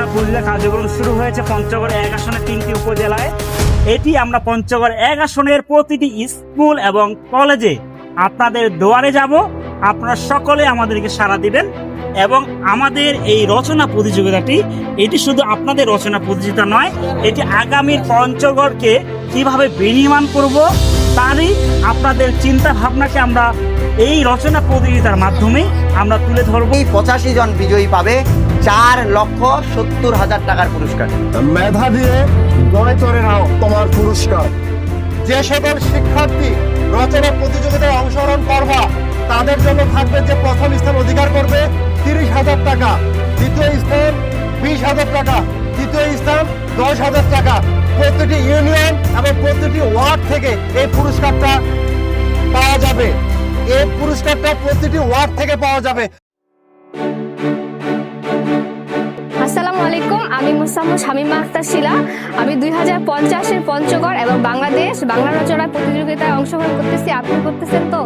রচনা প্রতিযোগিতা কার্যক্রম শুরু হয়েছে পঞ্চগড় এক আসনের তিনটি উপজেলায়। এটি আমরা পঞ্চগড় এক আসনের প্রতিটি স্কুল এবং কলেজে আপনাদের দুয়ারে যাব। আপনারা সকলে আমাদেরকে সাড়া দিবেন এবং আমাদের এই রচনা প্রতিযোগিতাটি, এটি শুধু আপনাদের রচনা প্রতিযোগিতা নয়, এটি আগামীর পঞ্চগড়কে কীভাবে বিনির্মাণ করব তারই আপনাদের চিন্তা ভাবনাকে আমরা এই রচনা প্রতিযোগিতার মাধ্যমে আমরা তুলে ধরবো। এই পঁচাশি জন বিজয়ী পাবে। চার লক্ষ সত্তর হাজার টাকার পুরস্কার। মেধা দিয়ে জয় করে নাও তোমার পুরস্কার। যে সকল শিক্ষার্থী রচনা প্রতিযোগিতায় অংশগ্রহণ করবা, তাদের জন্য থাকবে যে প্রথম স্থান অধিকার করবে তিরিশ হাজার টাকা, দ্বিতীয় স্থান বিশ হাজার টাকা, তৃতীয় স্থান দশ হাজার টাকা। প্রতিটি ইউনিয়ন এবং প্রতিটি ওয়ার্ড থেকে এই পুরস্কারটা পাওয়া যাবে। এই পুরস্কারটা প্রতিটি ওয়ার্ড থেকে পাওয়া যাবে। আমি মুসাম্মদ শামিমা আক্তার শিলা। আমি দুই হাজার পঞ্চাশের পঞ্চগড় এবং বাংলাদেশ বাংলা রচনা প্রতিযোগিতায় অংশগ্রহণ করতেছি আপনি করতেছেন তো?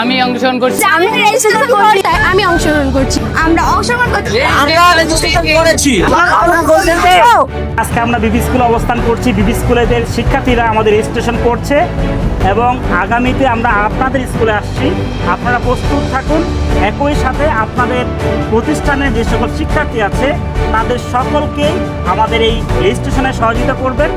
আমি অংশগ্রহণ করছি। আমি রেজিস্ট্রেশন করছি। আমি অংশগ্রহণ করছি। আমরা অংশগ্রহণ করছি। আজকে আমরা বিবি স্কুলে অবস্থান করছি। বিবি স্কুলেদের শিক্ষার্থীরা আমাদের রেজিস্ট্রেশন করছে এবং আগামীতে আমরা আপনাদের স্কুলে আসছি। আপনারা প্রস্তুত থাকুন। একই সাথে আপনাদের প্রতিষ্ঠানের যে সকল শিক্ষার্থী আছে তাদের সকলকেই আমাদের এই রেজিস্ট্রেশনে সহযোগিতা করবেন।